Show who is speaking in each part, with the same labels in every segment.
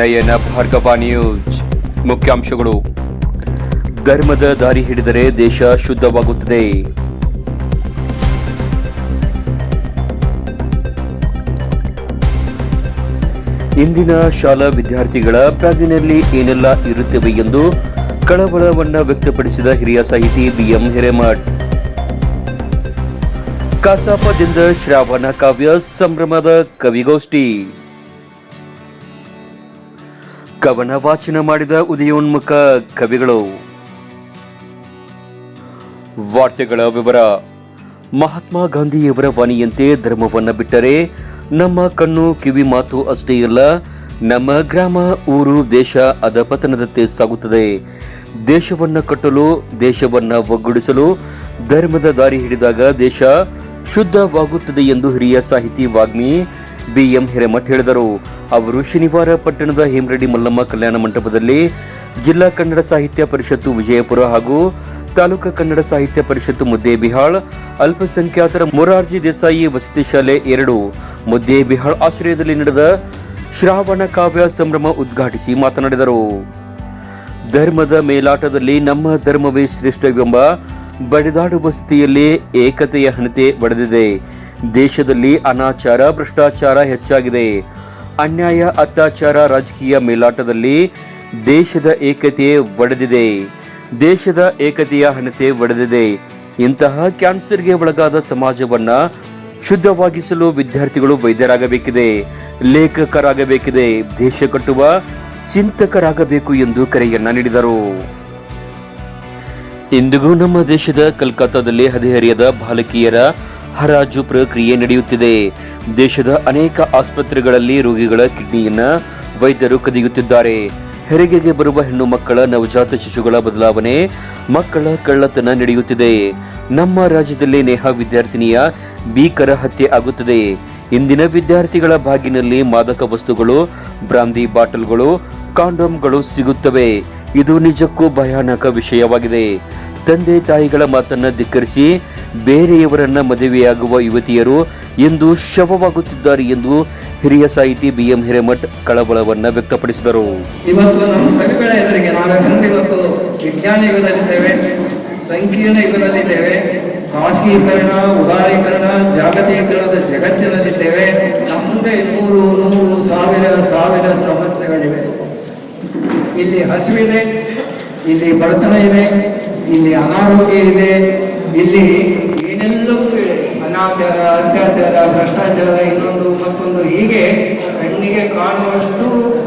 Speaker 1: ನಯನ Bhargava news ಮುಖ್ಯಾಂಶಗಳು. ಧರ್ಮದ ದಾರಿ ಹಿಡಿದರೆ ದೇಶ ಶುದ್ಧವಾಗುತ್ತದೆ. ಇಂದಿನ ಶಾಲಾ ವಿದ್ಯಾರ್ಥಿಗಳ ಬ್ಯಾಗಿನಲ್ಲಿ ಏನೆಲ್ಲ ಇರುತ್ತವೆ ಎಂದು ಕಳವಳವನ್ನು ವ್ಯಕ್ತಪಡಿಸಿದ ಹಿರಿಯ ಸಾಹಿತಿ ಬಿಎಂ ಹಿರೇಮಠ್. ಕಸಾಪದಿಂದ ಶ್ರಾವಣ ಕಾವ್ಯ ಸಂಭ್ರಮದ ಕವಿಗೋಷ್ಠಿ. ಕವನ ವಾಚನ ಮಾಡಿದ ಉದಯೋನ್ಮುಖ ಕವಿಗಳು. ವಾರ್ತೆಗಳ ವಿವರ. ಮಹಾತ್ಮ ಗಾಂಧಿಯವರ ವಾಣಿಯಂತೆ ಧರ್ಮವನ್ನು ಬಿಟ್ಟರೆ ನಮ್ಮ ಕಣ್ಣು ಕಿವಿ ಮಾತು ಅಷ್ಟೇ ಇಲ್ಲ, ನಮ್ಮ ಗ್ರಾಮ, ಊರು, ದೇಶ ಅಧಪತನದತ್ತೆ ಸಾಗುತ್ತದೆ. ದೇಶವನ್ನು ಕಟ್ಟಲು, ದೇಶವನ್ನು ಒಗ್ಗೂಡಿಸಲು, ಧರ್ಮದ ದಾರಿ ಹಿಡಿದಾಗ ದೇಶ ಶುದ್ಧವಾಗುತ್ತದೆ ಎಂದು ಹಿರಿಯ ಸಾಹಿತಿ ವಾಗ್ಮಿ ಬಿಎಂ ಹಿರೇಮಠ್ ಹೇಳಿದರು. ಅವರು ಶನಿವಾರ ಪಟ್ಟಣದ ಹೇಮರೆಡ್ಡಿ ಮಲ್ಲಮ್ಮ ಕಲ್ಯಾಣ ಮಂಟಪದಲ್ಲಿ ಜಿಲ್ಲಾ ಕನ್ನಡ ಸಾಹಿತ್ಯ ಪರಿಷತ್ತು ವಿಜಯಪುರ ಹಾಗೂ ತಾಲೂಕು ಕನ್ನಡ ಸಾಹಿತ್ಯ ಪರಿಷತ್ತು ಮುದ್ದೇಬಿಹಾಳ್ ಅಲ್ಪಸಂಖ್ಯಾತರ ಮೊರಾರ್ಜಿ ದೇಸಾಯಿ ವಸತಿ ಶಾಲೆ ಎರಡು ಮುದ್ದೇಬಿಹಾಳ್ ಆಶ್ರಯದಲ್ಲಿ ನಡೆದ ಶ್ರಾವಣ ಕಾವ್ಯ ಸಂಭ್ರಮ ಉದ್ಘಾಟಿಸಿ ಮಾತನಾಡಿದರು. ಧರ್ಮದ ಮೇಲಾಟದಲ್ಲಿ ನಮ್ಮ ಧರ್ಮವೇ ಶ್ರೇಷ್ಠವೆಂಬ ಬಡಿದಾಡು ವಸತಿಯಲ್ಲಿ ಏಕತೆಯ ಹಣತೆ ಒಡೆದಿದೆ. ದೇಶದಲ್ಲಿ ಅನಾಚಾರ, ಭ್ರಷ್ಟಾಚಾರ ಹೆಚ್ಚಾಗಿದೆ. ಅನ್ಯಾಯ, ಅತ್ಯಾಚಾರ ರಾಜಕೀಯ ಮೇಲಾಟದಲ್ಲಿ ದೇಶದ ಏಕತೆ ಒಡೆದಿದೆ. ದೇಶದ ಏಕತೆಯ ಹಣತೆ ಒಡೆದಿದೆ. ಇಂತಹ ಕ್ಯಾನ್ಸರ್ಗೆ ಒಳಗಾದ ಸಮಾಜವನ್ನ ಶುದ್ಧವಾಗಿಸಲು ವಿದ್ಯಾರ್ಥಿಗಳು ವೈದ್ಯರಾಗಬೇಕಿದೆ, ಲೇಖಕರಾಗಬೇಕಿದೆ, ದೇಶ ಕಟ್ಟುವ ಚಿಂತಕರಾಗಬೇಕು ಎಂದು ಕರೆಯನ್ನ ನೀಡಿದರು. ಇಂದಿಗೂ ನಮ್ಮ ದೇಶದ ಕಲ್ಕತ್ತಾದಲ್ಲಿ ಹದಿಹರಿಯದ ಬಾಲಕಿಯರ ಹರಾಜು ಪ್ರಕ್ರಿಯೆ ನಡೆಯುತ್ತಿದೆ. ದೇಶದ ಅನೇಕ ಆಸ್ಪತ್ರೆಗಳಲ್ಲಿ ರೋಗಿಗಳ ಕಿಡ್ನಿಯನ್ನ ವೈದ್ಯರು ಕದಿಯುತ್ತಿದ್ದಾರೆ. ಹೆರಿಗೆಗೆ ಬರುವ ಹೆಣ್ಣು ಮಕ್ಕಳ ನವಜಾತ ಶಿಶುಗಳ ಬದಲಾವಣೆ ಮಕ್ಕಳ ಕಳ್ಳತನ ನಡೆಯುತ್ತಿದೆ. ನಮ್ಮ ರಾಜ್ಯದಲ್ಲಿ ನೇಹಾ ವಿದ್ಯಾರ್ಥಿನಿಯ ಭೀಕರ ಹತ್ಯೆ ಆಗುತ್ತದೆ. ಇಂದಿನ ವಿದ್ಯಾರ್ಥಿಗಳ ಬಾಗಿನಲ್ಲಿ ಮಾದಕ ವಸ್ತುಗಳು, ಬ್ರಾಂದಿ ಬಾಟಲ್ಗಳು, ಕಾಂಡೋಮ್ಗಳು ಸಿಗುತ್ತವೆ. ಇದು ನಿಜಕ್ಕೂ ಭಯಾನಕ ವಿಷಯವಾಗಿದೆ. ತಂದೆ ತಾಯಿಗಳ ಮಾತನ್ನ ಧಿಕ್ಕರಿಸಿ ಬೇರೆಯವರನ್ನ ಮದುವೆಯಾಗುವ ಯುವತಿಯರು ಇಂದು ಶವವಾಗುತ್ತಿದ್ದಾರೆ ಎಂದು ಹಿರಿಯ ಸಾಹಿತಿ ಬಿಎಂ ಹಿರೇಮಠ್ ಕಳವಳವನ್ನ ವ್ಯಕ್ತಪಡಿಸಿದರು.
Speaker 2: ಇವತ್ತು ನಮ್ಮ ಕವಿಗಳ ಎದುರಿಗೆ ನಾವೇಕಂದ್ರೆ ಇವತ್ತು ವಿಜ್ಞಾನ ಯುಗದಲ್ಲಿದ್ದೇವೆ, ಸಂಕೀರ್ಣ ಯುಗದಲ್ಲಿದ್ದೇವೆ, ಖಾಸಗೀಕರಣ, ಉದಾರೀಕರಣ, ಜಾಗತೀಕರಣದ ಜಗತ್ತಿನಲ್ಲಿದ್ದೇವೆ. ನಮ್ಮ ಮುಂದೆ ನೂರು ನೂರು, ಸಾವಿರ ಸಾವಿರ ಸಮಸ್ಯೆಗಳಿವೆ. ಇಲ್ಲಿ ಹಸಿವಿದೆ, ಇಲ್ಲಿ ಬಡತನ ಇದೆ, ಇಲ್ಲಿ ಅನಾರೋಗ್ಯ ಇದೆ, ಇಲ್ಲಿ ಅನಾಚಾರ ಅತ್ಯಾಚಾರ, ಭ್ರಷ್ಟಾಚಾರ, ಇನ್ನೊಂದು ಮತ್ತೊಂದು. ಹೀಗೆ ಕಣ್ಣಿಗೆ ಕಾಣುವಷ್ಟು,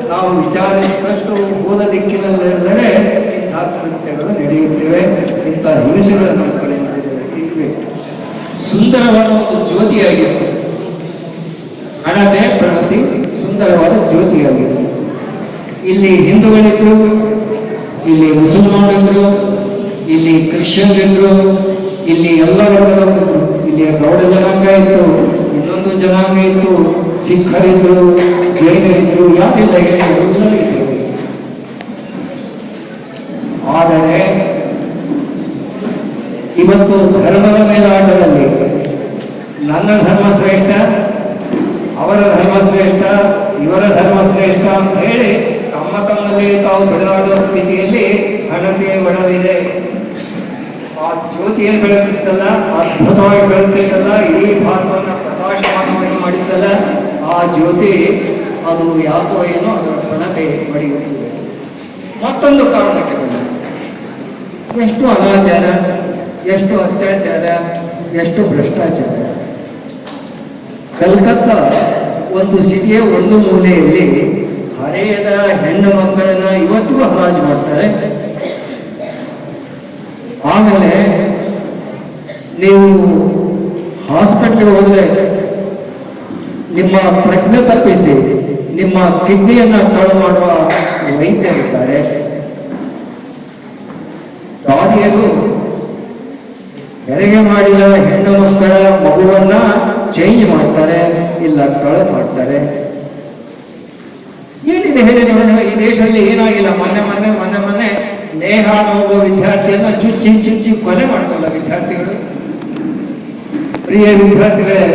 Speaker 2: ನಾವು ವಿಚಾರಿಸಿದಷ್ಟು ಭೂತ ದಿಕ್ಕಿನಲ್ಲಿರದೆ ಇಂಥ ಕೃತ್ಯಗಳು ನಡೆಯುತ್ತಿವೆ. ಇಂಥ ಹಿಂಸೆಗಳ ನಮ್ಮ ಕಡೆ ಸುಂದರವಾದ ಒಂದು ಜ್ಯೋತಿಯಾಗಿತ್ತು. ಹಣತೆ ಪ್ರಗತಿ, ಸುಂದರವಾದ ಜ್ಯೋತಿಯಾಗಿತ್ತು. ಇಲ್ಲಿ ಹಿಂದೂಗಳಿದ್ರು ಇಲ್ಲಿ ಮುಸಲ್ಮಾನರಿದ್ರು ಇಲ್ಲಿ ಕ್ರಿಶ್ಚಿಯನ್ರಿದ್ರು ಇಲ್ಲಿ ಎಲ್ಲ ವರ್ಗದವರಿದ್ರು ಇಲ್ಲಿ ಗೌಡ ಜನಾಂಗ ಇತ್ತು, ಇನ್ನೊಂದು ಜನಾಂಗ ಇತ್ತು, ಸಿಖ್ಖರಿದ್ರು, ಜೈನರಿದ್ರು, ಯಾರಿಲ್ಲ ಹೇಳಿದ್ರು ಆದರೆ, ಇವತ್ತು ಧರ್ಮದ ಮೇಲಾಟದಲ್ಲಿ ನನ್ನ ಧರ್ಮ ಶ್ರೇಷ್ಠ, ಅವರ ಧರ್ಮ ಶ್ರೇಷ್ಠ, ಇವರ ಧರ್ಮ ಶ್ರೇಷ್ಠ ಅಂತ ಹೇಳಿ ತಮ್ಮ ತಮ್ಮಲ್ಲಿ ತಾವು ಬೆಳೆದಾಡುವ ಸ್ಥಿತಿಯಲ್ಲಿ ಹಣತೆ ಒಡೆದಿದೆ. ಆ ಜ್ಯೋತಿ ಏನು ಬೆಳಕಿತ್ತಲ್ಲ ಅದ್ಭುತವಾಗಿ ಬೆಳೆದಿತ್ತಲ್ಲ ಇಡೀ ಭಾರತವನ್ನು ಪ್ರಕಾಶಮಾನವಾಗಿ ಮಾಡಿದ್ದಲ್ಲ ಆ ಜ್ಯೋತಿ ಅದು ಯಾಕೋ ಏನೋ ಅದರ ಫಲತೆ ಒಡೆಯುತ್ತಿದೆ ಮತ್ತೊಂದು ಕಾರಣಕ್ಕೆ ಬಂದ ಎಷ್ಟು ಅನಾಚಾರ, ಎಷ್ಟು ಅತ್ಯಾಚಾರ, ಎಷ್ಟು ಭ್ರಷ್ಟಾಚಾರ. ಕಲ್ಕತ್ತಾ ಒಂದು ಸಿಟಿಯ ಒಂದು ಮೂಲೆಯಲ್ಲಿ ಹರೆಯದ ಹೆಣ್ಣು ಮಕ್ಕಳನ್ನ ಇವತ್ತಿಗೂ ಹರಾಜು ಮಾಡ್ತಾರೆ. ಆಮೇಲೆ ನೀವು ಹಾಸ್ಪಿಟ್ಲಿಗೆ ಹೋದರೆ ನಿಮ್ಮ ಪ್ರಜ್ಞೆ ತಪ್ಪಿಸಿ ನಿಮ್ಮ ಕಿಡ್ನಿಯನ್ನು ಕಳು ಮಾಡುವ ವೈದ್ಯರಿದ್ದಾರೆ. ದಾದಿಯರು ಹೆರಿಗೆ ಮಾಡಿದ ಹೆಣ್ಣು ಮಕ್ಕಳ ಮಗುವನ್ನ ಚೇಂಜ್ ಮಾಡ್ತಾರೆ, ಇಲ್ಲ ಕಳೆ ಮಾಡ್ತಾರೆ. ಏನಿದೆ ಹೇಳಿ ನೋಡೋಣ ಈ ದೇಶದಲ್ಲಿ ಏನಾಗಿಲ್ಲ? ಮೊನ್ನೆ ಮೊನ್ನೆ ಮೊನ್ನೆ ಮೊನ್ನೆ ನೇಹ ಅನ್ನೋ ವಿದ್ಯಾರ್ಥಿಯನ್ನ ಚುಚ್ಚಿ ಚುಚ್ಚಿ ಕೊಲೆ ಮಾಡ್ತಲ್ಲ ವಿದ್ಯಾರ್ಥಿಗಳು. ಪ್ರಿಯ ವಿದ್ಯಾರ್ಥಿಗಳೇ,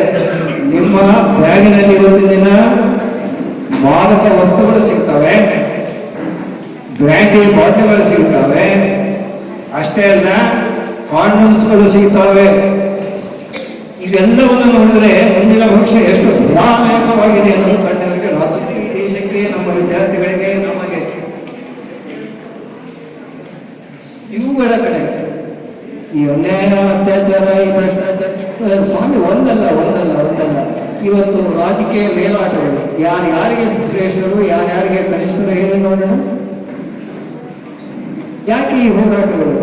Speaker 2: ನಿಮ್ಮ ಬ್ಯಾಗಿನಲ್ಲಿ ಒಂದು ದಿನ ಮಾದಕ ವಸ್ತುಗಳು ಸಿಗ್ತವೆ. ಬ್ರ್ಯಾಂಡಿ ಬಾಟ್ಲಿಗಳು ಸಿಗ್ತವೆ. ಅಷ್ಟೇ ಅಲ್ಲ ಕಾಂಡಮ್ಸ್ಗಳು ಸಿಗ್ತವೆ. ಇವೆಲ್ಲವನ್ನು ನೋಡಿದ್ರೆ ಮುಂದಿನ ಭವಿಷ್ಯ ಎಷ್ಟು ಭಯಾನಕವಾಗಿದೆ ಅನ್ನೋದು ಕಣ್ಣರಿಗೆ ರಾಜಕೀಯ ದೇಶಕ್ಕೆ ನಮ್ಮ ವಿದ್ಯಾರ್ಥಿಗಳಿಗೆ ಇವುಗಳ ಕಡೆ ಈ ಅನ್ಯಾಯ ಅತ್ಯಾಚಾರ, ಈ ಭ್ರಷ್ಟಾಚಾರ ಸ್ವಾಮಿ, ಒಂದಲ್ಲ ಒಂದಲ್ಲ ಒಂದಲ್ಲ. ಇವತ್ತು ರಾಜಕೀಯ ಮೇಲಾಟಗಳು, ಯಾರು ಯಾರಿಗೆ ಶ್ರೇಷ್ಠರು ಯಾರ್ಯಾರಿಗೆ ಕನಿಷ್ಠರು ಹೇಳಿ ನೋಡೋಣ? ಯಾಕೆ ಈ ಹೋರಾಟಗಳು?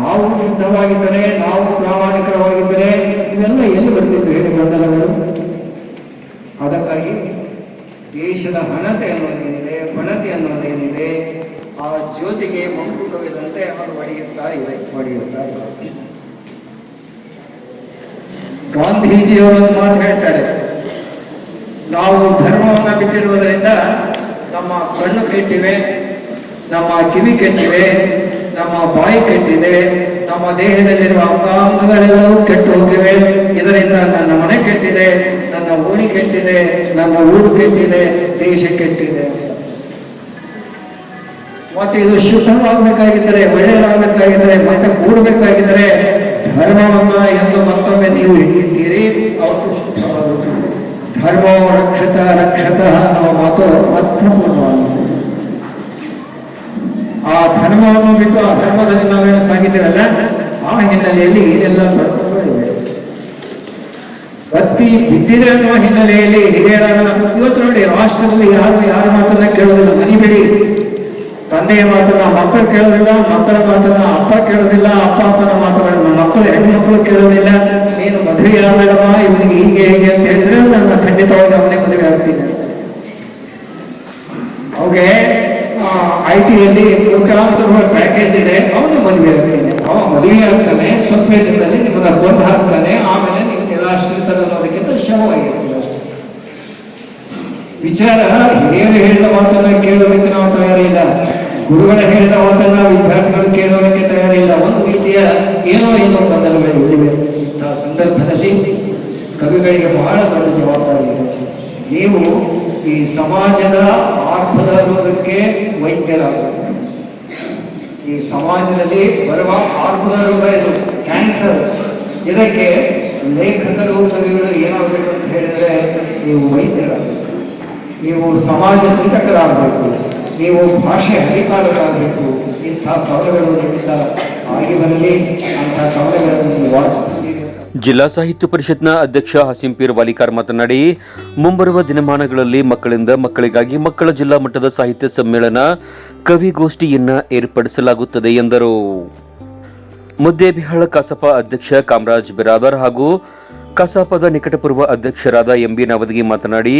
Speaker 2: ನಾವು ಶುದ್ಧವಾಗಿದ್ದರೆ, ನಾವು ಪ್ರಾಮಾಣಿಕರವಾಗಿದ್ದರೆ ಇವೆಲ್ಲ ಎಲ್ಲಿ ಬರ್ತಿದ್ದು ಹೇಳಿ ಗೊಂದಲಗಳು? ಅದಕ್ಕಾಗಿ ದೇಶದ ಹಣತೆ ಅನ್ನೋದೇನಿದೆ ಬಣತೆ ಅನ್ನೋದೇನಿದೆ ಆ ಜ್ಯೋತಿಗೆ ಮಂಕು ಕವಿದಂತೆ ಅವನು ಒಡೆಯುತ್ತಾ ಇದೆ ಒಡೆಯುತ್ತಾ ಇದೆ ಗಾಂಧೀಜಿಯವರು ಮಾತು ಹೇಳ್ತಾರೆ, ನಾವು ಧರ್ಮವನ್ನು ಬಿಟ್ಟಿರುವುದರಿಂದ ನಮ್ಮ ಕಣ್ಣು ಕೆಟ್ಟಿವೆ, ನಮ್ಮ ಕಿವಿ ಕೆಟ್ಟಿವೆ, ನಮ್ಮ ಬಾಯಿ ಕೆಟ್ಟಿದೆ, ನಮ್ಮ ದೇಹದಲ್ಲಿರುವ ಅಂಗಾಂಗಗಳೆಲ್ಲವೂ ಕೆಟ್ಟು ಹೋಗಿವೆ, ಇದರಿಂದ ನನ್ನ ಮನೆ ಕೆಟ್ಟಿದೆ, ನನ್ನ ಓಣಿ ಕೆಟ್ಟಿದೆ, ನನ್ನ ಊರು ಕೆಟ್ಟಿದೆ, ದೇಶ ಕೆಟ್ಟಿದೆ ಮತ್ತೆ ಇದು ಶುದ್ಧವಾಗಬೇಕಾಗಿದ್ದರೆ, ಒಳ್ಳೆಯದಾಗಬೇಕಾಗಿದ್ದರೆ, ಮತ್ತೆ ಕೂಡಬೇಕಾಗಿದ್ದರೆ ಧರ್ಮವನ್ನ ಎಂದು ಮತ್ತೊಮ್ಮೆ ನೀವು ಹಿಡಿಯುತ್ತೀರಿ. ಅವತ್ತು ಶುದ್ಧವಾಗುತ್ತದೆ ಧರ್ಮೋ ರಕ್ಷತ ರಕ್ಷತ ಅನ್ನುವ ಮಾತು ಅರ್ಥಪೂರ್ಣವಾಗಿದೆ ಆ ಧರ್ಮವನ್ನು ಬಿಟ್ಟು ಆ ಧರ್ಮದಲ್ಲಿ ನಾವೇನು ಸಾಗಿದ್ದೇವಲ್ಲ, ಆ ಹಿನ್ನೆಲೆಯಲ್ಲಿ ಏನೆಲ್ಲ ತೊಡಕುಗಳಿವೆ. ಬತ್ತಿ ಬಿದ್ದಿದೆ ಅನ್ನುವ ಹಿನ್ನೆಲೆಯಲ್ಲಿ ಹಿರಿಯರಾದ ಇವತ್ತು ನೋಡಿ, ರಾಷ್ಟ್ರದಲ್ಲಿ ಯಾರು, ಯಾರ ಮಾತನ್ನ ಕೇಳೋದಿಲ್ಲ. ಮನಿ ಬಿಡಿ ತಂದೆಯ ಮಾತನ್ನ ಮಕ್ಕಳು ಕೇಳೋದಿಲ್ಲ, ಮಕ್ಕಳ ಮಾತನ್ನ ಅಪ್ಪ ಕೇಳೋದಿಲ್ಲ, ಅಪ್ಪ ಅಪ್ಪನ ಮಾತುಗಳನ್ನ ಮಕ್ಕಳು ಹೆಣ್ಮಕ್ಳು ಕೇಳೋದಿಲ್ಲ. ನೀನು ಮದುವೆ ಆಗಬೇಡಮ್ಮ, ಇವನಿಗೆ ಹೀಗೆ ಹೀಗೆ ಅಂತ ಹೇಳಿದ್ರೆ ನಾನು ಖಂಡಿತವಾಗಿ ಅವನೇ ಮದುವೆ ಆಗ್ತೀನಿ ಅಂತ. ಅವಗೆ ಐ ಟಿಯಲ್ಲಿ ಕೋಟ್ಯಾಂತರ ಪ್ಯಾಕೇಜ್ ಇದೆ, ಅವನು ಮದುವೆ ಆಗ್ತೀನಿ. ಅವ ಮದುವೆ ಆಗ್ತಾನೆ, ಸ್ವಲ್ಪ ದಿನದಲ್ಲಿ ನಿಮ್ಮನ್ನ ಕೊಂದು ಹಾಕ್ತಾನೆ, ಆಮೇಲೆ ನೀವು ನಿರಾಶ್ರಿತರು ಅನ್ನೋದಕ್ಕಿಂತ ಶವವಾಗಿರ್ತೀವಿ ಅಷ್ಟೇ. ವಿಚಾರ, ಹಿರಿಯರು ಹೇಳಿದ ಮಾತನ್ನ ಕೇಳೋದಕ್ಕೆ ನಾವು ತಯಾರಿಲ್ಲ. ಗುರುಗಳ ಹೇಳಿದ ಮಾತನ್ನ ವಿದ್ಯಾರ್ಥಿಗಳು ಕೇಳೋದಕ್ಕೆ ತಯಾರಿಲ್ಲ. ಒಂದು ರೀತಿಯ ಏನೋ ಏನೋ ಗೊಂದಲಗಳು ಇವೆ ಇಂತಹ ಸಂದರ್ಭದಲ್ಲಿ ಕವಿಗಳಿಗೆ ಬಹಳ ದೊಡ್ಡ ಜವಾಬ್ದಾರಿ ಇದೆ ನೀವು ಈ ಸಮಾಜದ ಆರ್ಥದ ರೋಗಕ್ಕೆ ವೈದ್ಯರಾಗಬೇಕು. ಈ ಸಮಾಜದಲ್ಲಿ ಬರುವ ಆರ್ಥದ ರೋಗ ಇದು ಕ್ಯಾನ್ಸರ್. ಇದಕ್ಕೆ ಲೇಖಕರು, ಕವಿಗಳು ಏನಾಗಬೇಕು ಅಂತ ಹೇಳಿದ್ರೆ ನೀವು ವೈದ್ಯರಾಗಬೇಕು. ನೀವು ಸಮಾಜ ಚಿಂತಕರಾಗಬೇಕು ನೀವು ಭಾಷೆ ಹರಿಕಾರರಾಗಬೇಕು ಇಂಥ ಕವಲೆಗಳು ನಿಮ್ಮಿಂದ ಆಗಿ ಬರಲಿ, ಅಂಥ ನೀವು
Speaker 1: ಜಿಲ್ಲಾ ಸಾಹಿತ್ಯ ಪರಿಷತ್ನ ಅಧ್ಯಕ್ಷ ಹಸೀಂಪೀರ್ ವಾಲಿಕಾರ್ ಮಾತನಾಡಿ, ಮುಂಬರುವ ದಿನಮಾನಗಳಲ್ಲಿ ಮಕ್ಕಳಿಂದ ಮಕ್ಕಳಿಗಾಗಿ ಮಕ್ಕಳ ಜಿಲ್ಲಾ ಮಟ್ಟದ ಸಾಹಿತ್ಯ ಸಮ್ಮೇಳನ ಕವಿಗೋಷ್ಠಿಯನ್ನ ಏರ್ಪಡಿಸಲಾಗುತ್ತದೆ ಎಂದರು. ಮುದ್ದೇಬಿಹಾಳ ಕಸಾಪ ಅಧ್ಯಕ್ಷ ಕಾಮರಾಜ್ ಬಿರಾದರ್ ಹಾಗೂ ಕಸಾಪದ ನಿಕಟಪೂರ್ವ ಅಧ್ಯಕ್ಷರಾದ ಎಂಬಿ ನವದಗಿ ಮಾತನಾಡಿ,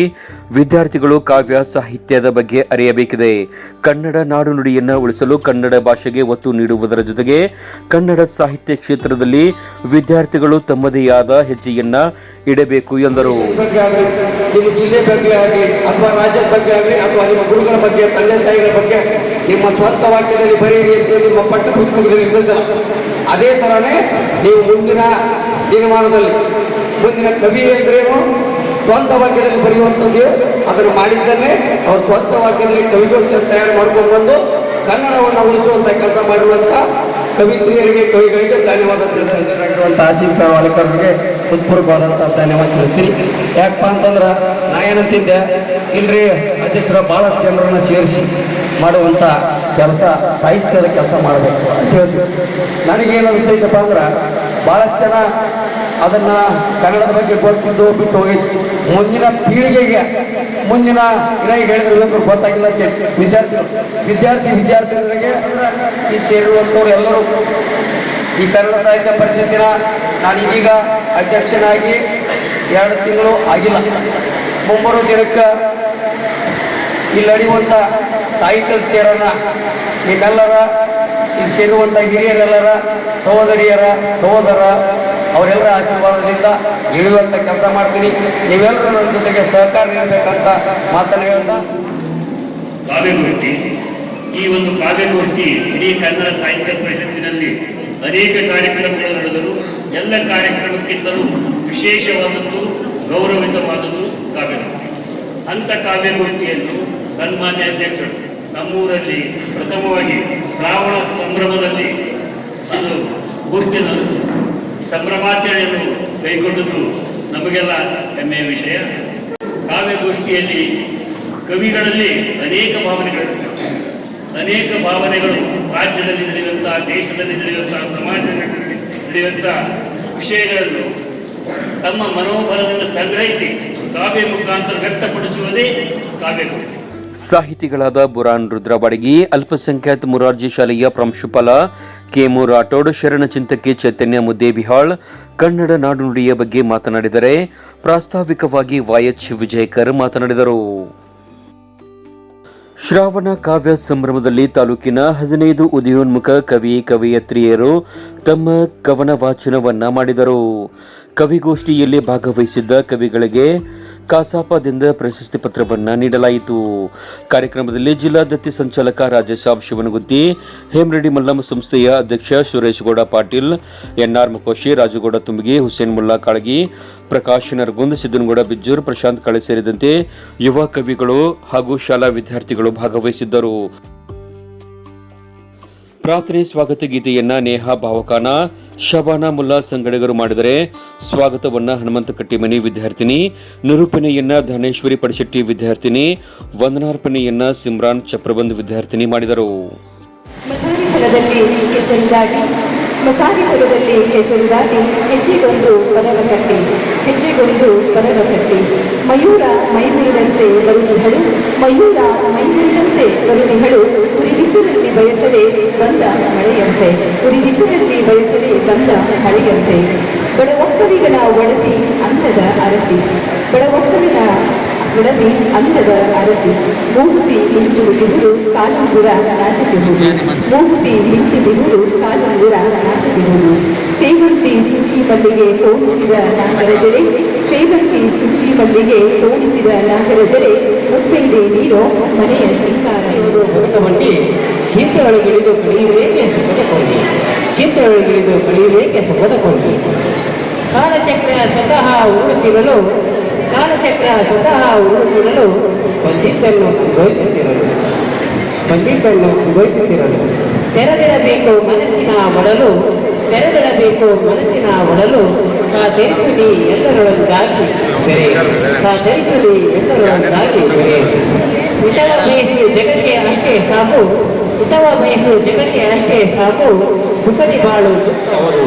Speaker 1: ವಿದ್ಯಾರ್ಥಿಗಳು ಕಾವ್ಯ ಸಾಹಿತ್ಯದ ಬಗ್ಗೆ ಅರಿಯಬೇಕಿದೆ. ಕನ್ನಡ ನಾಡು ನುಡಿಯನ್ನು ಉಳಿಸಲು ಕನ್ನಡ ಭಾಷೆಗೆ ಒತ್ತು ನೀಡುವುದರ ಜೊತೆಗೆ ಕನ್ನಡ ಸಾಹಿತ್ಯ ಕ್ಷೇತ್ರದಲ್ಲಿ ವಿದ್ಯಾರ್ಥಿಗಳು ತಮ್ಮದೇ ಆದ ಹೆಜ್ಜೆಯನ್ನ ಇಡಬೇಕು ಎಂದರು.
Speaker 3: ನಿಮ್ಮ ಬಗ್ಗೆ ಆಗಲಿ, ಅಥವಾ ಬಗ್ಗೆ ಆಗಲಿ, ಅಥವಾ ಬಗ್ಗೆ ತಾಯಿಗಳ ಬಗ್ಗೆ ನಿಮ್ಮ ಸ್ವಂತ ವಾಕ್ಯದಲ್ಲಿ ಬರೆಯಿರಿ ಅಂತ ಹೇಳಿ ನಿಮ್ಮ ಪಠ್ಯ ಪುಸ್ತಕದಲ್ಲಿ ಅದೇ ಥರನೇ ನೀವು ಮುಂದಿನ ದಿನಮಾನದಲ್ಲಿ ಮುಂದಿನ ಕವಿ ಅಂದ್ರೇನು ಸ್ವಂತ ವಾಕ್ಯದಲ್ಲಿ ಬರೆಯುವಂಥದ್ದು ಅದನ್ನು ಮಾಡಿದ್ದನ್ನೇ ಅವ್ರ ಸ್ವಂತ ವಾಕ್ಯದಲ್ಲಿ ಕವಿಗೋಷ್ಠಿಯನ್ನು ತಯಾರು ಮಾಡ್ಕೊಂಡು ಬಂದು ಕನ್ನಡವನ್ನು ಉಳಿಸುವಂಥ ಕೆಲಸ ಮಾಡಿರುವಂಥ ಕವಿತ್ರಿಯರಿಗೆ, ಕವಿಗಳಿಗೆ ಧನ್ಯವಾದ ತಿಳಿಸಿರುವಂಥ ಆಶೀಫ್ ವಾಲಕರ್ಗೆ ಹೃತ್ಪೂರ್ವಕವಾದಂಥ ಧನ್ಯವಾದ ತಿಳಿಸ್ತೀನಿ. ಯಾಕಪ್ಪ ಅಂತಂದ್ರೆ ನಾ ಏನಂತಿದ್ದೆ? ಇಲ್ರಿ ಅಧ್ಯಕ್ಷರ ಭಾಳ ಜನರನ್ನು ಸೇರಿಸಿ ಮಾಡುವಂಥ ಕೆಲಸ, ಸಾಹಿತ್ಯದ ಕೆಲಸ ಮಾಡಬೇಕು ಅಂತ ಹೇಳ್ತೀವಿ ನನಗೇನು ಅನಿಸ್ತೈತಪ್ಪ ಅಂದ್ರೆ ಭಾಳಷ್ಟು ಜನ ಅದನ್ನು ಕನ್ನಡದ ಬಗ್ಗೆ ಗೊತ್ತಿದ್ದು, ಬಿಟ್ಟು ಹೋಗೈತಿ ಮುಂದಿನ ಪೀಳಿಗೆಗೆ, ಮುಂದಿನ ಇನ್ನ ಹೇಳಿದ್ರು ಗೊತ್ತಾಗಿಲ್ಲ ವಿದ್ಯಾರ್ಥಿಗಳು, ವಿದ್ಯಾರ್ಥಿ, ವಿದ್ಯಾರ್ಥಿಗಳಿಗೆ ಈ ಸೇರಿರುವಂಥವ್ರು ಎಲ್ಲರೂ ಈ ಕನ್ನಡ ಸಾಹಿತ್ಯ ಪರಿಷತ್ತಿನ ನಾನು ಇದೀಗ ಅಧ್ಯಕ್ಷನಾಗಿ ಎರಡು ತಿಂಗಳು ಆಗಿಲ್ಲ. ಮುಂಬರುವ ದಿನಕ್ಕೆ ಇಲ್ಲಿ ನಡೆಯುವಂಥ ಸಾಹಿತ್ಯ ತೇರನ್ನ ನಿಮ್ಮೆಲ್ಲರ ಇಲ್ಲಿ ಸೇರುವಂಥ ಹಿರಿಯರೆಲ್ಲರ, ಸಹೋದರಿಯರ, ಸಹೋದರ, ಅವರೆಲ್ಲರ ಆಶೀರ್ವಾದದಿಂದ ಇಳಿಯುವಂಥ ಕೆಲಸ ಮಾಡ್ತೀನಿ. ನೀವೆಲ್ಲರೂ ನನ್ನ ಜೊತೆಗೆ ಸಹಕಾರ ನೀಡಬೇಕಂತ ಮಾತನ್ನು ಹೇಳ್ತಾ
Speaker 4: ಕಾವ್ಯಗೋಷ್ಠಿ. ಈ ಒಂದು ಕಾವ್ಯಗೋಷ್ಠಿ ಇಡೀ ಕನ್ನಡ ಸಾಹಿತ್ಯ ಪರಿಷತ್ತಿನಲ್ಲಿ ಅನೇಕ ಕಾರ್ಯಕ್ರಮಗಳು ನಡೆದರು, ಎಲ್ಲ ಕಾರ್ಯಕ್ರಮಕ್ಕಿಂತಲೂ ವಿಶೇಷವಾದದ್ದು ಗೌರವಿತವಾದದ್ದು ಕಾವ್ಯಗೋಷ್ಠಿ. ಅಂತ ಕಾವ್ಯಗೋಷ್ಠಿಯನ್ನು ಸನ್ಮಾನ್ಯ ಅಧ್ಯಕ್ಷರು ನಮ್ಮೂರಲ್ಲಿ ಪ್ರಥಮವಾಗಿ ಶ್ರಾವಣ ಸಂಭ್ರಮದಲ್ಲಿ ಅದು ಗೋಷ್ಠಿ ನಡೆಸಿ ಸಂಭ್ರಮಾಚರಣೆಯನ್ನು ಕೈಗೊಂಡದ್ದು ನಮಗೆಲ್ಲ ಹೆಮ್ಮೆಯ ವಿಷಯ. ಕಾವ್ಯಗೋಷ್ಠಿಯಲ್ಲಿ ಕವಿಗಳಲ್ಲಿ ಅನೇಕ ಭಾವನೆಗಳಿರ್ತವೆ. ಅನೇಕ ಭಾವನೆಗಳು ರಾಜ್ಯದಲ್ಲಿ ನಡೆಯುವಂಥ, ದೇಶದಲ್ಲಿ ನಡೆಯುವಂಥ, ಸಮಾಜದಲ್ಲಿ ನಡೆಯುವಂಥ ವಿಷಯಗಳನ್ನು ತಮ್ಮ ಮನೋಬಲದಿಂದ ಸಂಗ್ರಹಿಸಿ ಕಾವ್ಯ ಮುಖಾಂತರ ವ್ಯಕ್ತಪಡಿಸುವುದೇ ಕಾವ್ಯಗೋಷ್ಠಿ
Speaker 1: ಸಾಹಿತಿಗಳಾದ ಬುರಾನ್ ರುದ್ರಬಡಗಿ, ಅಲ್ಪಸಂಖ್ಯಾತ ಮುರಾರ್ಜಿ ಶಾಲೆಯ ಪ್ರಾಂಶುಪಾಲ ಕೆಮು ರಾಠೋಡ್, ಶರಣ ಚಿಂತಕಿ ಚೈತನ್ಯ ಮುದ್ದೇಬಿಹಾಳ್ ಕನ್ನಡ ನಾಡುನುಡಿಯ ಬಗ್ಗೆ ಮಾತನಾಡಿದರೆ ಪ್ರಾಸ್ತಾವಿಕವಾಗಿ ವಾಯಚ್ ವಿಜಯಕರ್ ಮಾತನಾಡಿದರು. ಶ್ರಾವಣ ಕಾವ್ಯ ಸಂಭ್ರಮದಲ್ಲಿ ತಾಲೂಕಿನ ಹದಿನೈದು ಉದಯೋನ್ಮುಖ ಕವಿ ಕವಿಯತ್ರಿಯರು ತಮ್ಮ ಕವನ ವಾಚನವನ್ನ ಮಾಡಿದರು. ಕವಿಗೋಷ್ಠಿಯಲ್ಲಿ ಭಾಗವಹಿಸಿದ್ದ ಕವಿಗಳಿಗೆ ಕಸಾಪದಿಂದ ಪ್ರಶಸ್ತಿ ಪತ್ರವನ್ನು ನೀಡಲಾಯಿತು. ಕಾರ್ಯಕ್ರಮದಲ್ಲಿ ಜಿಲ್ಲಾ ದತ್ತಿ ಸಂಚಾಲಕ ರಾಜೇಶಾಬ್ ಶಿವನಗುತ್ತಿ, ಹೇಮರೆಡ್ಡಿ ಮಲ್ಲಮ್ಮ ಸಂಸ್ಥೆಯ ಅಧ್ಯಕ್ಷ ಸುರೇಶ್ ಗೌಡ ಪಾಟೀಲ್, ಎನ್ಆರ್ ಮುಖೋಶಿ ರಾಜುಗೌಡ ತುಂಬಿಗಿ, ಹುಸೇನ್ ಮುಲ್ಲಾ ಕಾಳಗಿ, ಪ್ರಕಾಶ್ ನರಗುಂದ್ ಸಿದ್ದನಗೌಡ ಬಿಜ್ಜೂರ್, ಪ್ರಶಾಂತ್ ಕಳೆ ಸೇರಿದಂತೆ ಯುವ ಕವಿಗಳು ಹಾಗೂ ಶಾಲಾ ವಿದ್ಯಾರ್ಥಿಗಳು ಭಾಗವಹಿಸಿದ್ದರು. ಪ್ರಾರ್ಥನೆ ಸ್ವಾಗತ ಗೀತೆಯನ್ನ ನೇಹಾ ಭಾವಕಾನ, ಶಬಾನಾ ಮುಲ್ಲಾ ಸಂಗಡಿಗರು ಮಾಡಿದರೆ ಸ್ವಾಗತವನ್ನ ಹನುಮಂತ ಕಟ್ಟಿಮನಿ ವಿದ್ಯಾರ್ಥಿನಿ, ನಿರೂಪಣೆಯನ್ನ ಧನೇಶ್ವರಿ ಪಡಶೆಟ್ಟಿ ವಿದ್ಯಾರ್ಥಿನಿ, ವಂದನಾರ್ಪಣೆಯನ್ನ ಸಿಮ್ರಾನ್ ಚಪ್ರಬಂದ್ ವಿದ್ಯಾರ್ಥಿನಿ ಮಾಡಿದರು.
Speaker 5: ಮಸಾರಿ ಹೊಲದಲ್ಲಿ ಕೆಸರು ದಾಟಿ ಹೆಜ್ಜೆಗೊಂದು ಪದವ ಕಟ್ಟಿ, ಹೆಜ್ಜೆಗೊಂದು ಪದವ ಕಟ್ಟಿ. ಮಯೂರ ಮೈಮೀರಂತೆ ಬರುತಿಹಳು, ಮಯೂರ ಮೈಮೀರಂತೆ ಬರುತಿಹಳು. ಉರಿ ಬಿಸಿಲಲ್ಲಿ ಬಯಸದೆ ಬಂದ ಮಳೆಯಂತೆ ಉರಿ ಬಿಸಿಲಲ್ಲಿ ಬಯಸದೆ ಬಂದ ಮಳೆಯಂತೆ. ಬಡ ಒಕ್ಕಲಿಗನ ಒಡತಿ ಅಂದದ ಅರಸಿ ಬಡ ಒಕ್ಕಲಿನ ಒಡತಿ ಅಂಗದ ಅರಸಿ. ಮೂಗುತಿ ಮಿಂಚುವುದಿರುವುದು ಕಾಲುಂಗುರ ನಾಚದಿರುವುದು ಮೂಗುತಿ ಮಿಂಚುತ್ತಿರುವುದು ಕಾಲುಂಗುರ ನಾಚದಿರುವುದು ಸೇವಂತಿ ಸೂಚಿ ಮಲ್ಲಿಗೆ ಹೋಗಿಸಿದ ನಾಗರ ಜಡೆ. ಸೇವಂತಿ ಸೂಚಿ ಮಲ್ಲಿಗೆ ಹೋಗಿಸಿದ ನಾಗರ ಜಡೆ. ಮುತ್ತೈದೆ ನೀರೋ ಮನೆಯ ಸಿಂಗಾರ
Speaker 6: ಬದುಕಬಂಡಿ ಚಿಂತೆಯೊಳಗಿಳಿದು ಕಳೆಯುವೇಕೆ ಸುಖದ ಕೊಂಡಿ. ಚಿಂತೆಯೊಳಗಿಳಿದು ಕಳೆಯುವೇಕೆ ಸುಖದ ಕೊಂಡಿ. ಕಾಲಚಕ್ರ ಸ್ವತಃ ಉರುಳುತ್ತಿರಲು ಕಾಲಚಕ್ರ ಸ್ವತಃ ಉರುಳುತ್ತಿರಲು ಬಂದಿದ್ದನ್ನು ಅನುಭವಿಸುತ್ತಿರಲು ಬಂದಿದ್ದನ್ನು ಅನುಭವಿಸುತ್ತಿರಲು. ತೆರೆದಿಡಬೇಕು ಮನಸ್ಸಿನ ಒಡಲು, ತೆರೆದಿಡಬೇಕು ಮನಸ್ಸಿನ ಒಡಲು ಕಾತರಿಸುಡಿ ಎಲ್ಲರೊಳಗಾಗಿ ಬೆರೆ ಕಾತರಿಸುಡಿ ಎಲ್ಲರೊಳಗಾಗಿ ಬೆರೆ. ಇತರ ಬಯಸು ಜಗಕ್ಕೆ ಅಷ್ಟೇ ಸಾಕು ಉತ್ತಮ ಬಯಸು ಜಗಕ್ಕೆ ಅಷ್ಟೇ ಸಾಕು, ಸುಖದಿ ಬಾಳು ದುಃಖ ಅವರು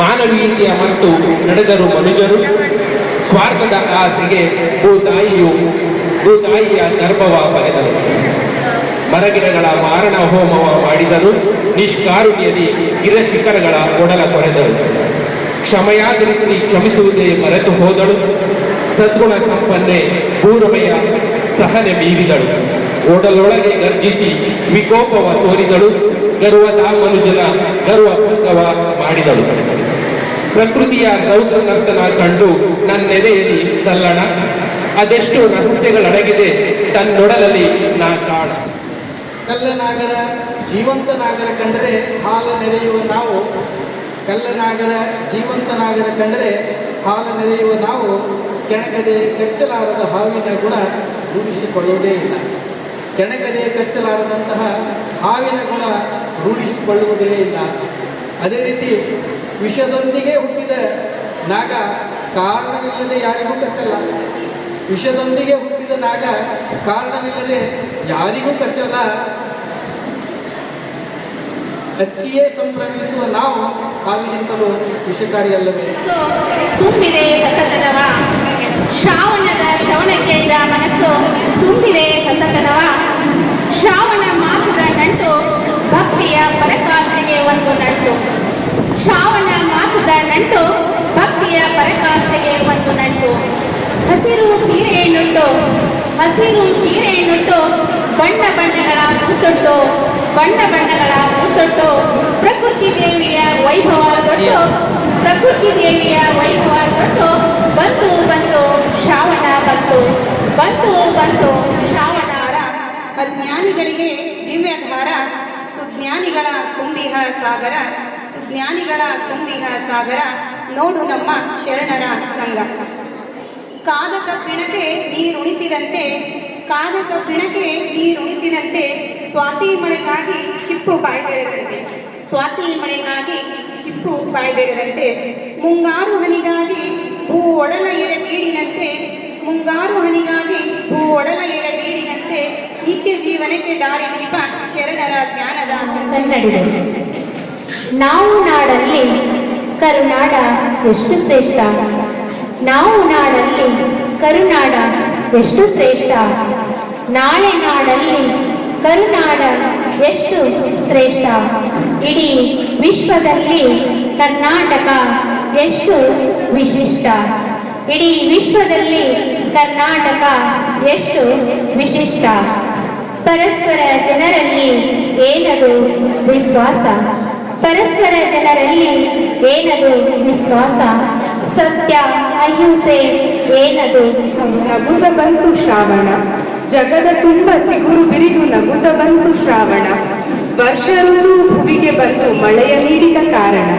Speaker 7: ಮಾನವೀಯತೆಯ ಮತ್ತು ನಡೆದರು ಮನುಜರು ಸ್ವಾರ್ಥದ ಆಸೆಗೆ ಭೂತಾಯಿಯು ಭೂತಾಯಿಯ ಗರ್ಭವ ಪಡೆದನು ಮರಗಿಡಗಳ ಮಾರಣ ಹೋಮವ ಮಾಡಿದರು ನಿಷ್ಕಾರುಣ್ಯದಿ ಗಿರಶಿಖರಗಳ ಒಡಲ ಕೊರೆದರು ಕ್ಷಮಯಾದರಿತ್ರಿ ಕ್ಷಮಿಸುವುದೇ ಮರೆತು ಹೋದಳು. ಸದ್ಗುಣ ಸಂಪನ್ನೆ ಪೂರ್ವಮೆಯ ಸಹನೆ ಬೀರಿದಳು. ಒಡಲೊಳಗೆ ಗರ್ಜಿಸಿ ವಿಕೋಪವ ತೋರಿದಳು. ಗರ್ವದ ಮನುಜನ ಗರ್ವ ಮಾಡಿದಳು. ಪ್ರಕೃತಿಯ ರೌದ್ರ ನರ್ತನ ಕಂಡು ನನ್ನೆದೆಯಲ್ಲಿ ತಲ್ಲಣ. ಅದೆಷ್ಟು ರಹಸ್ಯಗಳಡಗಿದೆ ತನ್ನೊಡಲಲ್ಲಿ ನಾ ಕಾಣ.
Speaker 8: ಕಲ್ಲನಾಗರ ಜೀವಂತ ನಾಗರ ಕಂಡರೆ ಹಾಲು ನೆರೆಯುವ ನಾವು. ಕಲ್ಲನಾಗರ ಜೀವಂತ ನಾಗರ ಕಂಡರೆ ಹಾಲು ನೆರೆಯುವ ನಾವು. ಕೆಣಕದೆ ಕಚ್ಚಲಾರದ ಹಾವಿನ ಗುಣ ರೂಢಿಸಿಕೊಳ್ಳುವುದೇ ಇಲ್ಲ. ಕೆಣಕದೆ ಕಚ್ಚಲಾರದಂತಹ ಹಾವಿನ ಗುಣ ರೂಢಿಸಿಕೊಳ್ಳುವುದೇ ಇಲ್ಲ. ಅದೇ ರೀತಿ ವಿಷದೊಂದಿಗೆ ಹುಟ್ಟಿದ ನಾಗ ಕಾರಣವಿಲ್ಲದೆ ಯಾರಿಗೂ ಕಚ್ಚಲ್ಲ. ವಿಷದೊಂದಿಗೆ ಹುಟ್ಟಿದ ನಾಗ ಕಾರಣವಿಲ್ಲದೆ ಯಾರಿಗೂ ಕಚ್ಚಲ್ಲ. ಕಚ್ಚಿಯೇ ಸಂಭ್ರಮಿಸುವ ನಾವು ಸಾವಿಗಿಂತಲೂ ವಿಷಕಾರಿಯಲ್ಲವೇ?
Speaker 9: ತುಂಬಿದೆ ಹೊಸತನವ ಶ್ರಾವಣದ ಶ್ರವಣ ಕೇಳಿದ ಮನಸ್ಸು ತುಂಬಿದೆ ಹೊಸತನವ ಶ್ರಾವಣ ಮಾಸದ ನಂಟು ಭಕ್ತಿಯ ಪರಕಾಷ್ಠೆಗೆ ಒಂದು ನಂಟು ಶ್ರಾವಣ ಮಾಸದ ನಂಟು ಭಕ್ತಿಯ ಪರಕಾಷ್ಠೆಗೆ ಒಂದು ನಂಟು. ಹಸಿರು ಸೀರೆ ನುಟ್ಟು ಹಸಿರು ಸೀರೆ ನುಟ್ಟು ಬಣ್ಣ ಬಣ್ಣಗಳ ಮುತ್ತೊಟ್ಟು, ಬಣ್ಣ ಬಣ್ಣಗಳ ಮುತ್ತೊಟ್ಟು. ಪ್ರಕೃತಿ ದೇವಿಯ ವೈಭವ ತೊಟ್ಟು, ಪ್ರಕೃತಿ ದೇವಿಯ ವೈಭವ ತೊಟ್ಟು. ಬಂತು ಬಂತು ಶ್ರಾವಣ ಬಂತು ಬಂತು ಬಂತು ಶ್ರಾವಣಾರ.
Speaker 5: ಅಜ್ಞಾನಿಗಳಿಗೆ ದಿವ್ಯಧಾರ, ಸುಜ್ಞಾನಿಗಳ ತುಂಬಿಹ ಸಾಗರ. ಸುಜ್ಞಾನಿಗಳ ತುಂಬಿಹ ಸಾಗರ, ನೋಡು ನಮ್ಮ ಶರಣರ ಸಂಘ
Speaker 10: ಕಾದ ಕಬ್ಬಿಣಕ್ಕೆ ನೀರುಣಿಸಿದಂತೆ ಕಾದ ಕಬ್ಬಿಣಕ್ಕೆ ನೀರುಣಿಸಿದಂತೆ ಸ್ವಾತಿ ಮಳೆಗಾಗಿ ಚಿಪ್ಪು ಬಾಯ್ದೆರೆದಂತೆ ಸ್ವಾತಿ ಮಳೆಗಾಗಿ ಚಿಪ್ಪು ಬಾಯ್ದೆರೆದಂತೆ ಮುಂಗಾರು ಹನಿಗಾಗಿ ಭೂ ಒಡಲ ಎರೆ ಬೀಡಿನಂತೆ, ಮುಂಗಾರು ಹನಿಗಾಗಿ ಭೂ ಒಡಲ ಎರೆ ಬೀಡಿನಂತೆ, ನಿತ್ಯ ಜೀವನಕ್ಕೆ ದಾರಿದೀಪ ಶರಣರ ಜ್ಞಾನದ
Speaker 11: ಕನ್ನಡಿಗರು ನಾವು ನಾಡಲ್ಲಿ ಕರುನಾಡ ಎಷ್ಟು ಶ್ರೇಷ್ಠ? ನಾವು ನಾಡಲ್ಲಿ ಕರುನಾಡ ಎಷ್ಟು ಶ್ರೇಷ್ಠ? ನಾಳೆ ನಾಡಲ್ಲಿ ಕರುನಾಡ ಎಷ್ಟು ಶ್ರೇಷ್ಠ? ಇಡೀ ವಿಶ್ವದಲ್ಲಿ ಕರ್ನಾಟಕ ಎಷ್ಟು ವಿಶಿಷ್ಟ? ಇಡೀ ವಿಶ್ವದಲ್ಲಿ ಕರ್ನಾಟಕ ಎಷ್ಟು ವಿಶಿಷ್ಟ? ಪರಸ್ಪರ ಜನರಲ್ಲಿ ಏನದು ವಿಶ್ವಾಸ? ಪರಸ್ಪರ ಜನರಲ್ಲಿ ಏನದು ವಿಶ್ವಾಸ? ಸತ್ಯ, ಅಹಿಂಸೆ, ಏನದು?
Speaker 12: ನಗುತ ಬಂತು ಶ್ರಾವಣ. ಜಗದ ತುಂಬ ಚಿಗುರು ಬಿರಿದು ನಗುತ ಬಂತು ಶ್ರಾವಣ. ವರ್ಷ ಋತು ಭುವಿಗೆ ಬಂದು ಮಳೆಯ ನೀಡಿದ ಕಾರಣ.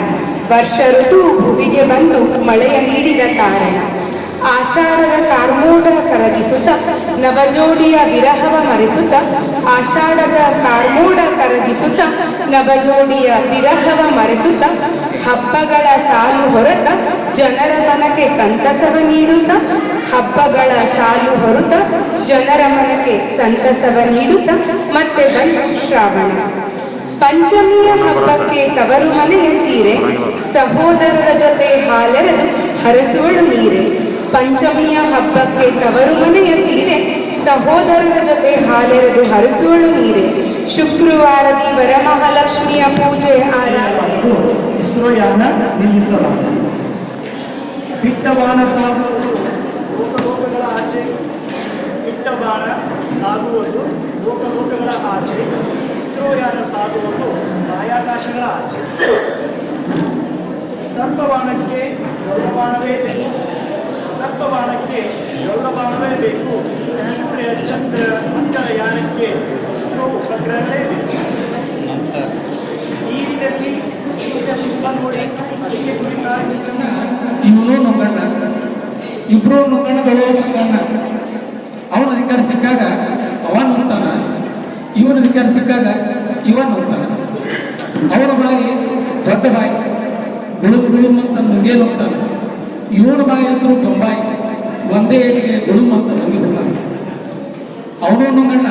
Speaker 12: ವರ್ಷ ಋತು ಭುವಿಗೆ ಬಂದು ಮಳೆಯ ನೀಡಿದ ಕಾರಣ. ಆಷಾಢದ ಕಾರ್ಮೋಡ ಕರಗಿಸುತ್ತ, ನವಜೋಡಿಯ ವಿರಹವ ಮರೆಸುತ್ತ ಆಷಾಢದ ಕಾರ್ಮೋಡ ಕರಗಿಸುತ್ತ, ನವಜೋಡಿಯ ವಿರಹವ ಮರೆಸುತ್ತ, ಹಬ್ಬಗಳ ಸಾಲು ಹೊರತ, ಜನರ ಮನಕ್ಕೆ ಸಂತಸವ ನೀಡುತ್ತ, ಹಬ್ಬಗಳ ಸಾಲು ಹೊರತ, ಜನರ ಮನಕ್ಕೆ ಸಂತಸವ ನೀಡುತ್ತ, ಮತ್ತೆ ಬಂದ ಶ್ರಾವಣ. ಪಂಚಮಿಯ ಹಬ್ಬಕ್ಕೆ ತವರು ಮನೆಯ ಸೀರೆ, ಸಹೋದರರ ಜೊತೆ ಹಾಲೆರೆದು ಹರಸುವಳು ನೀರೆ. ಪಂಚಮಿಯ ಹಬ್ಬಕ್ಕೆ ತವರು ಮನೆಯ ಸೀರೆ ಸಹೋದರರ ಜೊತೆ ಹಾಲೆರೆದು ಹರಸುವಳು ನೀರೆ. ಶುಕ್ರವಾರದಿ ವರಮಹಾಲಕ್ಷ್ಮಿಯ ಪೂಜೆ ಆರಾಧನೆ.
Speaker 13: ಇಸ್ರೋಯಾನ ನಿಲ್ಲಿಸಲಾಗಿದೆ ಪಿಟ್ಟಬಾಣ ಸಾಗು ಲೋಕಲೋಕಗಳ ಆಚೆ. ಪಿಟ್ಟಬಾಣ ಸಾಗುವುದು. ಲೋಕಲೋಕಗಳ ಆಚೆ. ಇಸ್ರೋಯಾನ ಸಾಗುವುದು. ಬಾಹ್ಯಾಕಾಶಗಳ ಆಚೆ. ಸರ್ಪಬಾಣಕ್ಕೆ ಗರುಡಬಾಣವೇ ಬೇಕು. ಸರ್ಪಬಾಣಕ್ಕೆ ಗರುಡಬಾಣವೇ ಬೇಕು. ಸೂರ್ಯ ಚಂದ್ರ ಮಂಗಳಯಾನಕ್ಕೆ ಇಸ್ರೋ ಉಪಗ್ರಹಗಳೇ ಬೇಕು ನೀರಿನಲ್ಲಿ ಈಗ ಶುಭ ನೋಡಿ ಅದಕ್ಕೆ ಕುರಿತಾಗಿ
Speaker 8: ಇವನು ನುಂಗಣ್ಣ ಇಬ್ರು ನೊಂಗಣ್ಣಗಳು ಸಂಗಣ್ಣ ಅವನ ಅಧಿಕಾರ ಸಿಕ್ಕಾಗ ಅವ ನೋಡ್ತಾನ ಇವನ ಅಧಿಕಾರ ಸಿಕ್ಕಾಗ ಇವ ನೋಡ್ತಾನ ಅವನ ಬಾಯಿ ದೊಡ್ಡ ಬಾಯಿ. ಗುಳುಮ್ ಗುಳುಮ್ ಅಂತ ನುಂಗೇ ನುಂಗ್ತಾನ ಇವನ ಬಾಯಿ ಅಂತೂ ಬೊಂಬಾಯಿ. ಒಂದೇ ಏಟಿಗೆ ಗುಳುಮ್ ಅಂತ ನುಂಗಿ ಬಿಡ್ತಾನ. ಅವನು ನುಂಗಣ್ಣ,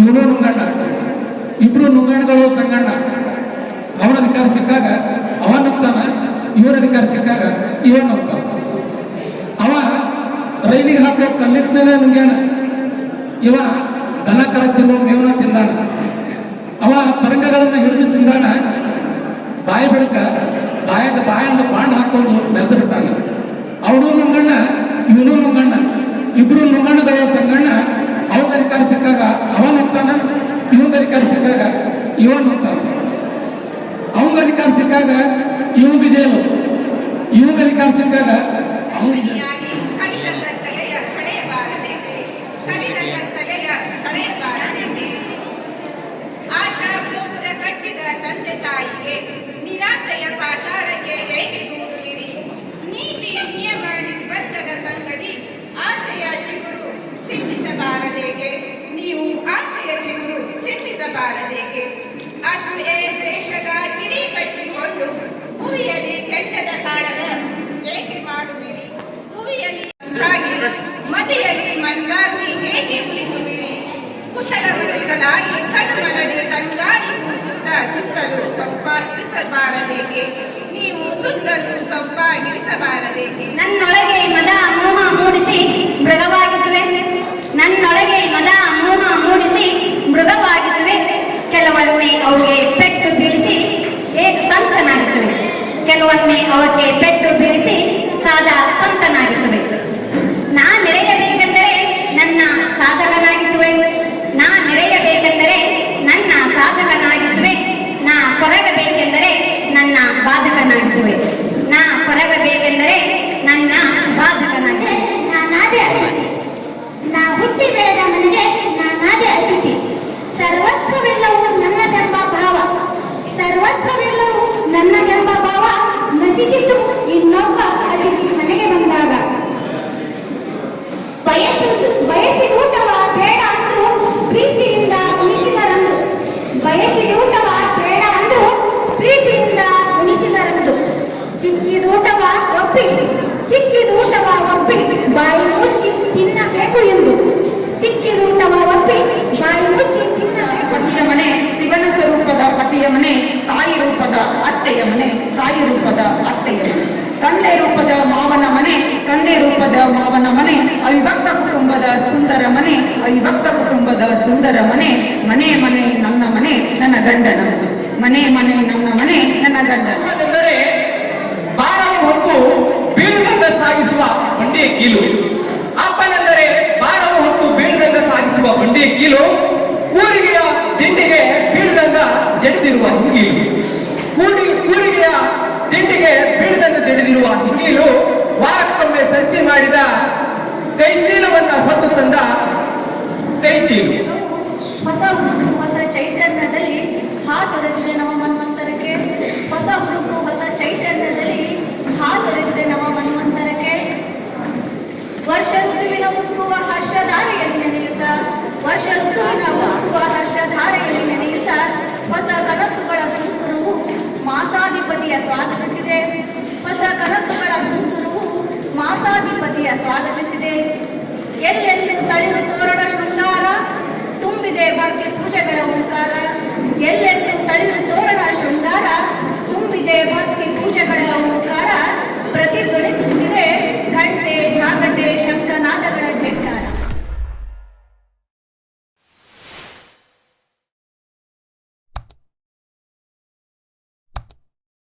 Speaker 8: ಇವನು ನುಂಗಣ್ಣ. ಇಬ್ರು ನುಂಗಣ್ಣಗಳು ಸಂಗಣ್ಣ. ಅವನ ಅಧಿಕಾರ ಸಿಕ್ಕಾಗ ಅವ ನುಗ್ತಾನ ಇವರ ಅಧಿಕಾರ ಸಿಕ್ಕಾಗ ಇವ ನುಗ್ತಾನ. ಅವ ರೈಲಿಗೆ ಹಾಕೋ ಕಲ್ಲಿತ್ತಲೇ ನುಂಗ್ಯಾನ. ಇವ ದನ ಕರ ತಿನ್ನೋ ಮೇವನ ತಿಂದಾನ. ಅವ ತರಂಗಗಳನ್ನು ಹಿಡಿದು ತಿಂದಾನ. ಬಾಯಿ ಬಿಡಕ ಬಾಯಾಗ ಬಾಯಿಂದ ಬಾಂಡ್ ಹಾಕೊಂಡು ಬಿಟ್ಟಾನ ಅವನು ನುಂಗಣ್ಣ, ಇವನು ನುಂಗಣ್ಣ. ಇಬ್ರು ನುಂಗಣ್ಣಗಳ ಸಂಗಣ್ಣ ಅವನ ಅಧಿಕಾರ ಸಿಕ್ಕಾಗ ಅವನು ನುಗ್ತಾನ ಇವನ ಅಧಿಕಾರ ಸಿಕ್ಕಾಗ ಇವನು ಅಧಿಕಾರ ಸಿಕ್ಕಾಗ ಇವಂಗ ಜೈಲು. ಅಧಿಕಾರ
Speaker 10: ಅವಕ್ಕೆ ಪೆಟ್ಟು ಬೀಳಿಸಿ ಸಾದಾ ಸಂತನಾಗಿಸುವೆ
Speaker 4: ಕುಟುಂಬದ ಸುಂದರ ಮನೆ ಮನೆ ಮನೆ, ನನ್ನ ಮನೆ, ನನ್ನ ಗಂಡನ ಮನೆ. ಮನೆ ಮನೆ, ನನ್ನ ಮನೆ, ನನ್ನ.
Speaker 14: ಎಂದರೆ ಭಾರವು ಹೊತ್ತು ಬೀಳುದಂಗ ಸಾಗಿಸುವ ಬಂಡೆಯ ಕೀಲು. ಅಪ್ಪನೆಂದರೆ ಭಾರವು ಹೊತ್ತು ಬೀಳುದಂಗ ಸಾಗಿಸುವ ಬಂಡೆಯ ಕೀಲು. ಕೂರಿಗೆಯ ದಿಂಡಿಗೆ ಬೀಳದಂಗ ಜಡಿದಿರುವ ಹಿಂಗೀಲು ಕೂಡಿ, ಕೂರಿಗೆಯ ದಿಂಡಿಗೆ ಬೀಳದಂಗ ಜಡಿದಿರುವ ಹಿಂಗೀಲು ವಾರಕ್ಕೊಮ್ಮೆ ಸಂತಿ ಮಾಡಿದ ಕೈಚೀಲವನ್ನ ಹೊತ್ತು ತಂದ
Speaker 15: ಹೊಸ ಹುರುಪು ಹೊಸ ಚೈತನ್ಯದಲ್ಲಿ ಹಾತೊರೆದಿದೆ ನವ ಮನ್ವಂತರಕ್ಕೆ. ಹೊಸ ಹುರುಪು, ಹೊಸ ಚೈತನ್ಯದಲ್ಲಿ ಹಾತೊರೆದಿದೆ ನಮ್ಮ ಮನ್ವಂತರಕ್ಕೆ. ವರ್ಷ ಋತುವಿನ ಹುಟ್ಟುವ ಹರ್ಷಧಾರೆಯಲ್ಲಿ ನೆನೆಯುತ್ತಾ, ವರ್ಷ ಋತುವಿನ ಉಕ್ಕುವ ಹರ್ಷಧಾರೆಯಲ್ಲಿ ನೆನೆಯುತ್ತಾ, ಹೊಸ ಕನಸುಗಳ ತುಂತುರುವು ಮಾಸಾಧಿಪತಿಯ ಸ್ವಾಗತಿಸಿದೆ. ಹೊಸ ಕನಸುಗಳ ತುಂತುರುವು ಮಾಸಾಧಿಪತಿಯ ಸ್ವಾಗತಿಸಿದೆ. ಎಲ್ಲೆಲ್ಲೂ ತಳಿರು ತೋರಣ ಶೃಂಗಾರ? ತುಂಬಿದೆ ಭಕ್ತಿ ಪೂಜೆಗಳ ಓಂಕಾರ ಎಲ್ಲೆಲ್ಲಿ ತಳಿರು ತೋರಣ ಶೃಂಗಾರ? ತುಂಬಿದೆ ಭಕ್ತಿ ಪೂಜೆಗಳ ಓಂಕಾರ ಪ್ರತಿಧ್ವನಿಸುತ್ತಿದೆ ಘಂಟೆ ಜಾಗಟೆ ಶಂಖನಾದಗಳ ಝೇಂಕಾರ